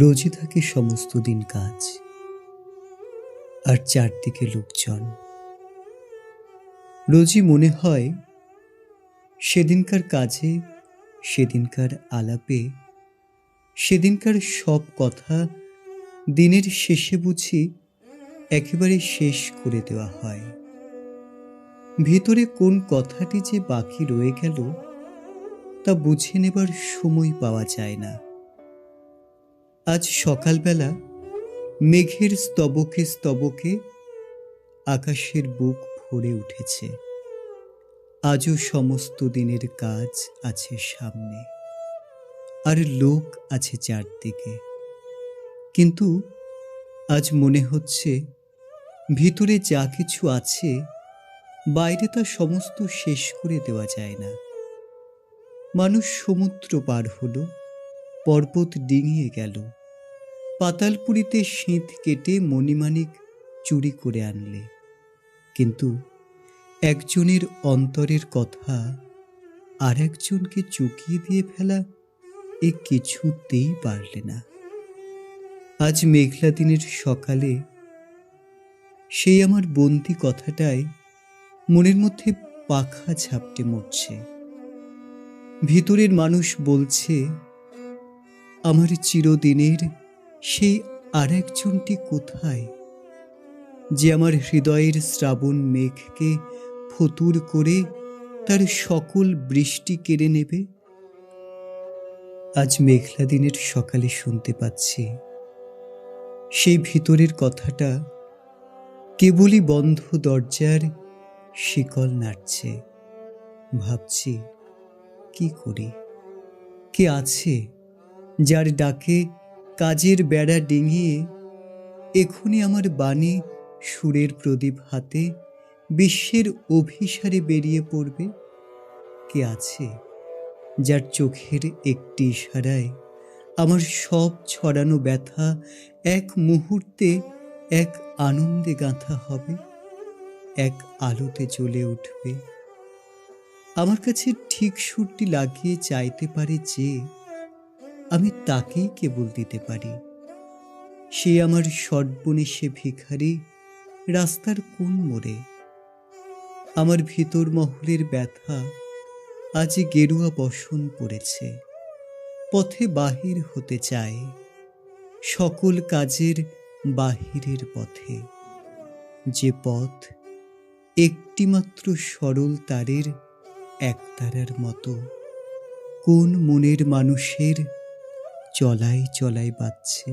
রোজই থাকে সমস্ত দিন কাজ। আর চারদিকে লোকজন। রোজই মনে হয়, সেদিনকার কাজে, সেদিনকার আলাপে, সেদিনকার সব কথা দিনের শেষে বুঝি একেবারে শেষ করে দেওয়া হয়। ভেতরে কোন কথাটি যে বাকি রয়ে গেল, তা বুঝে নেবার সময় পাওয়া যায় না। আজ সকালবেলা মেঘের স্তবকে স্তবকে আকাশের বুক ভরে উঠেছে। আজও সমস্ত দিনের কাজ আছে সামনে, আর লোক আছে চারদিকে। কিন্তু আজ মনে হচ্ছে ভিতরে যা কিছু আছে, বাইরে তা সমস্ত শেষ করে দেওয়া যায় না। মানুষ সমুদ্র পার হলো পর্বত ডিঙিয়ে গেল। পাতালপুরিতে শীত কেটে মণিমাণিক চুরি করে আনলে। কিন্তু একজনের অন্তরের কথা আর একজনকে চুকিয়ে দিয়ে ফেলা এ কিছুতেই পারলে না। আজ মেঘলা দিনের সকালে সেই আমার বন্দি কথাটাই মনের মধ্যে পাখা ঝাপটে মরছে। ভিতরের মানুষ বলছে আমার চিরদিনের সেই আর একজনটি কোথায়? যে আমার হৃদয়ের শ্রাবণ মেঘকে ফতুর করে তার সকল বৃষ্টি কেড়ে নেবে? আজ মেঘলা দিনের সকালে শুনতে পাচ্ছি। সেই ভিতরের কথাটা কেবলই বন্ধ দরজার শিকল নাড়ছে। ভাবছি, কি করি? কে আছে? যার ডাকে কাজের বেড়া ডিঙিয়ে এখনই আমার বাণী সুরের প্রদীপ হাতে বিশ্বের অভিসারে বেরিয়ে পড়বে। কে আছে যার চোখের একটি ইশারায় আমার সব ছড়ানো ব্যথা এক মুহূর্তে এক আনন্দে গাঁথা হবে, এক আলোতে জ্বলে উঠবে। আমার কাছে ঠিক সুরটি লাগিয়ে চাইতে পারে যে আমি তাকেই কেবল দিতে পারি। সে আমার সর্বনেশে ভিখারি, রাস্তার কোন মোড়ে? আমার ভিতর মহলের ব্যথা আজ গেরুয়া বসন পড়েছে, পথে বাহির হতে চায় সকল কাজের বাহিরের পথে। যে পথ একটিমাত্র সরল তারের একতারার মতো, কোন মনের মানুষের চলাই চলাই বাজছে